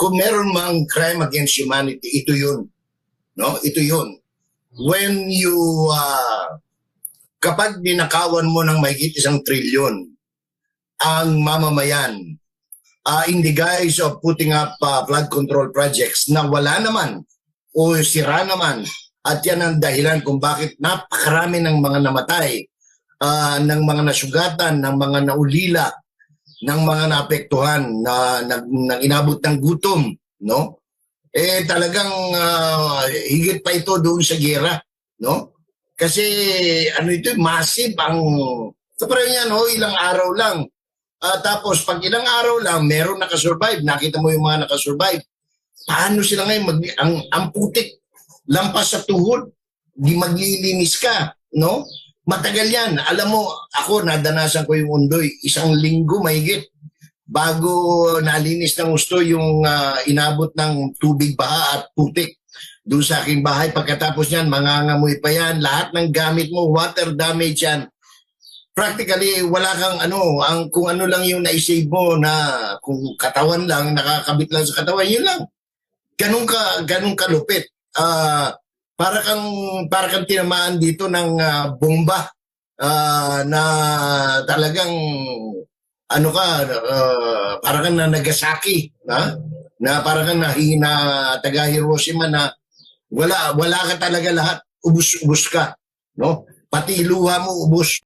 kung meron mang crime against humanity, ito yun. No? Ito yun. When you, ah, kapag ninakawan mo ng mahigit isang trilyon ang mamamayan ah, in the guise of putting up ah, flood control projects na wala naman o sira naman at yan ang dahilan kung bakit napakarami ng mga namatay, ah, ng mga nasugatan, ng mga naulila, ng mga naapektuhan na, na, na inabot ng gutom, no? Eh talagang ah, higit pa ito doon sa gera, no? Kasi ano ito, massive ang so, yan, oh, ilang araw lang. Ah, tapos pag ilang araw lang, meron nakasurvive. Nakita mo yung mga nakasurvive. Paano sila ngayon mag ang ang putik lampas sa tuhod, di maglilinis ka, no? Matagal yan. Alam mo, ako nadanasan ko yung undoy, isang linggo mahigit bago nalinis ng gusto yung ah, inabot ng tubig baha at putik doon sa aking bahay. Pagkatapos niyan, mangangamoy pa yan. Lahat ng gamit mo, water damage yan. Practically, wala kang ano, ang, kung ano lang yung naisave mo na kung katawan lang, nakakabit lang sa katawan, yun lang. Ganun ka, ganun kalupit. Ah, para kang para kang tinamaan dito ng ah, bomba ah, na talagang ano ka ah, para kang na Nagasaki ha? na para kang nahina taga Hiroshima na wala wala ka talaga lahat. Ubus-ubus ka no? Pati luha mo ubus